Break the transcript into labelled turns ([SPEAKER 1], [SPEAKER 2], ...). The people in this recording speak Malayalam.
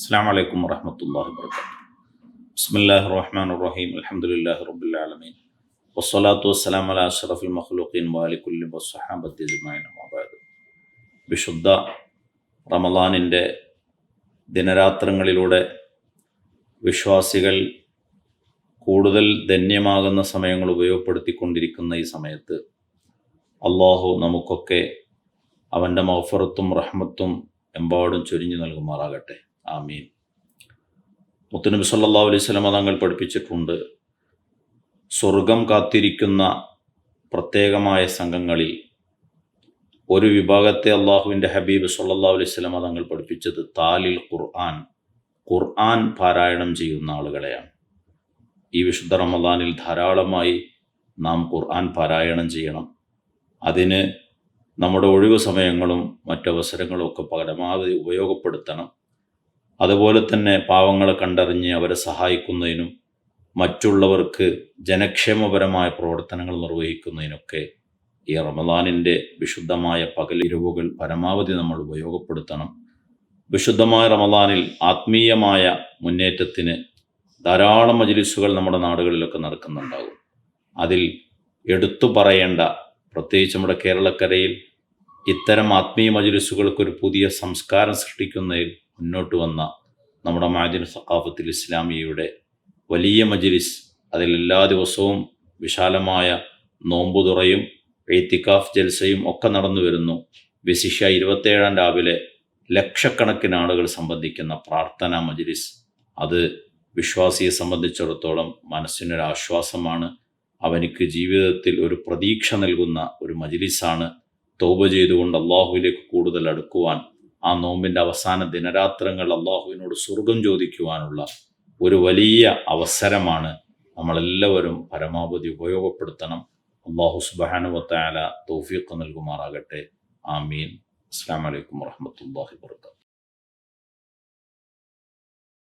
[SPEAKER 1] അസ്സാം വലൈക്കും വറഹമത്തല്ലാഹി വർക്കാത്തു ബിസ്മില്ലാഹി റഹ്മാൻ റഹീം അലഹമുല്ലാഹി റബ്ബുലാലമീൻ വസ്സലാത്തു വസ്സലാം അല അഷ്റഫുൽ മഖ്ലൂഖീൻ വാലിക്കുല്ലി വസ്സഹാബത്തി ബഅദ്. വിശുദ്ധ റമളാനിന്റെ ദിനരാത്രങ്ങളിലൂടെ വിശ്വാസികൾ കൂടുതൽ ധന്യമാകുന്ന സമയങ്ങൾ ഉപയോഗപ്പെടുത്തിക്കൊണ്ടിരിക്കുന്ന ഈ സമയത്ത് അള്ളാഹു നമുക്കൊക്കെ അവന്റെ മൗഫറത്തും റഹ്മത്തും എമ്പാടും ചൊരിഞ്ഞു നൽകുമാറാകട്ടെ. ആമീൻ. മുത്തുനബി സല്ലാ അലൈഹി സ്വലമ തങ്ങൾ പഠിപ്പിച്ചിട്ടുണ്ട് സ്വർഗം കാത്തിരിക്കുന്ന പ്രത്യേകമായ സംഘങ്ങളിൽ ഒരു വിഭാഗത്തെ അള്ളാഹുവിന്റെ ഹബീബ് സല്ലാ അലൈഹി സ്വലമ തങ്ങൾ പഠിപ്പിച്ചത് താലിൽ ഖുർആൻ. ഖുർആൻ പാരായണം ചെയ്യുന്ന ആളുകളെയാണ്. ഈ വിശുദ്ധ റമദാനിൽ ധാരാളമായി നാം ഖുർആൻ പാരായണം ചെയ്യണം. അതിന് നമ്മുടെ ഒഴിവ് സമയങ്ങളും മറ്റവസരങ്ങളും ഒക്കെ പരമാവധി ഉപയോഗപ്പെടുത്തണം. അതുപോലെ തന്നെ പാവങ്ങളെ കണ്ടറിഞ്ഞ് അവരെ സഹായിക്കുന്നതിനും മറ്റുള്ളവർക്ക് ജനക്ഷേമപരമായ പ്രവർത്തനങ്ങൾ നിർവഹിക്കുന്നതിനൊക്കെ ഈ റമദാനിന്റെ വിശുദ്ധമായ പകലിരവുകൾ പരമാവധി നമ്മൾ ഉപയോഗപ്പെടുത്തണം. വിശുദ്ധമായ റമദാനിൽ ആത്മീയമായ മുന്നേറ്റത്തിന് ധാരാളം മജിലിസുകൾ നമ്മുടെ നാടുകളിലൊക്കെ നടക്കുന്നുണ്ടാകും. അതിൽ എടുത്തു പറയേണ്ട പ്രത്യേകിച്ച് നമ്മുടെ കേരളക്കരയിൽ ഇത്തരം ആത്മീയ മജിലിസുകൾക്കൊരു പുതിയ സംസ്കാരം സൃഷ്ടിക്കുന്നതിൽ മുന്നോട്ട് വന്ന നമ്മുടെ മാജിൻ സഖാഫത്തിൽ ഇസ്ലാമിയയുടെ വലിയ മജിലിസ് അതിൽ എല്ലാ ദിവസവും വിശാലമായ നോമ്പുതുറയും എയ്ത്തിക്കാഫ് ജൽസയും ഒക്കെ നടന്നു വരുന്നു. വിശിഷ്യ ഇരുപത്തേഴാം രാവിലെ ലക്ഷക്കണക്കിന് ആളുകൾ സംബന്ധിക്കുന്ന പ്രാർത്ഥനാ മജിലിസ്. അത് വിശ്വാസിയെ സംബന്ധിച്ചിടത്തോളം മനസ്സിനൊരു ആശ്വാസമാണ്. അവനിക്ക് ജീവിതത്തിൽ ഒരു പ്രതീക്ഷ നൽകുന്ന ഒരു മജിലിസാണ്. തോപ ചെയ്തുകൊണ്ട് അള്ളാഹുവിലേക്ക് കൂടുതൽ അടുക്കുവാൻ ആ നോമ്പിന്റെ അവസാന ദിനരാത്രങ്ങൾ അള്ളാഹുവിനോട് സ്വർഗം ചോദിക്കുവാനുള്ള ഒരു വലിയ അവസരമാണ് നമ്മളെല്ലാവരും പരമാവധി ഉപയോഗപ്പെടുത്തണം. അള്ളാഹു സുബാനുവത്തായ തൗഫീഖ് നൽകുമാറാകട്ടെ. ആമീൻ. അസ്സാം വലൈക്കും വാഹമത്തല്ലാഹി വർക്കാത്തു